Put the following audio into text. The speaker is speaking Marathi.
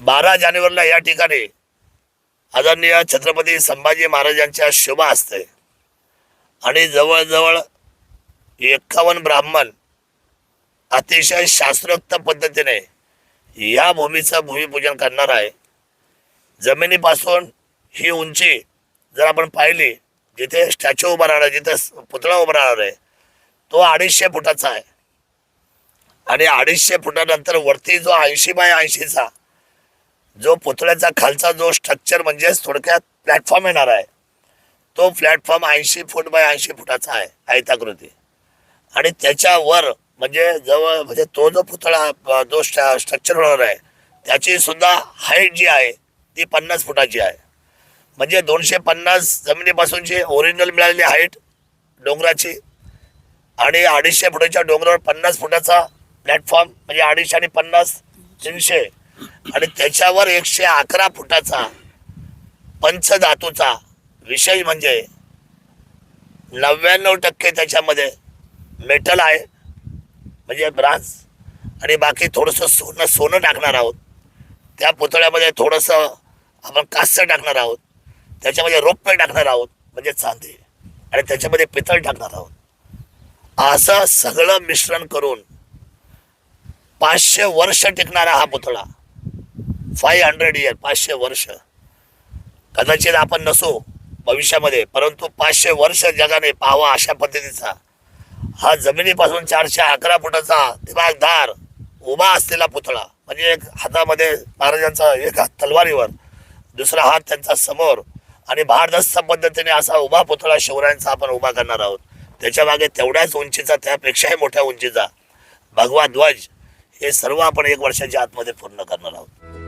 बारा जानेवारीला या ठिकाणी आदरणीय छत्रपती संभाजी महाराजांच्या शोभा असते. आणि जवळजवळ एक्कावन्न ब्राह्मण अतिशय शास्त्रोक्त पद्धतीने या भूमीचं भूमिपूजन करणार आहे. जमिनीपासून ही उंची जर आपण पाहिली जिथे स्टॅच्यू उभा राहणार जिथे पुतळा उभा राहणार आहे तो अडीचशे फुटाचा आहे. आणि अडीचशे फुटानंतर वरती जो ऐंशी बाय ऐंशीचा जो पुतळ्याचा खालचा जो स्ट्रक्चर म्हणजेच थोडक्यात प्लॅटफॉर्म येणार आहे तो प्लॅटफॉर्म ऐंशी फूट बाय ऐंशी फुटाचा आहे आयताकृती. आणि त्याच्यावर म्हणजे जवळ म्हणजे तो जो पुतळा जो स्ट्रक्चर होणार आहे त्याची सुद्धा हाईट जी आहे ती पन्नास फुटाची आहे. म्हणजे दोनशे पन्नास जमिनीपासूनची ओरिजिनल मिळालेली हाईट डोंगराची आणि अडीचशे फुटाच्या डोंगरावर पन्नास फुटाचा प्लॅटफॉर्म म्हणजे अडीचशे आणि पन्नास तीनशे आणि त्याच्यावर एकशे अकरा फुटाचा पंचधातूचा विषय म्हणजे नव्याण्णव टक्के त्याच्यामध्ये मेटल आहे. म्हणजे ब्रास आणि बाकी थोडंसं सोनं सोनं टाकणार आहोत. त्या पुतळ्यामध्ये थोडंसं आपण कास्य टाकणार आहोत. त्याच्यामध्ये रोप्य टाकणार आहोत म्हणजे चांदी. आणि त्याच्यामध्ये पितळ टाकणार आहोत. असं सगळं मिश्रण करून पाचशे वर्ष टिकणारा हा पुतळा. फाय हंड्रेड इयर पाचशे वर्ष. कदाचित आपण नसू भविष्यामध्ये परंतु पाचशे वर्ष जगाने पाहावा अशा पद्धतीचा. हा जमिनीपासून चारशे अकरा फुटाचा दिमागदार उभा असलेला पुतळा म्हणजे एक हातामध्ये महाराजांचा एक हात तलवारीवर दुसरा हात त्यांचा समोर आणि भारदस्त पद्धतीने असा उभा पुतळा शिवरायांचा आपण उभा करणार आहोत. त्याच्यामागे तेवढ्याच उंचीचा त्यापेक्षाही मोठ्या उंचीचा भगवा ध्वज हे सर्व आपण एक वर्षाच्या आतमध्ये पूर्ण करणार आहोत.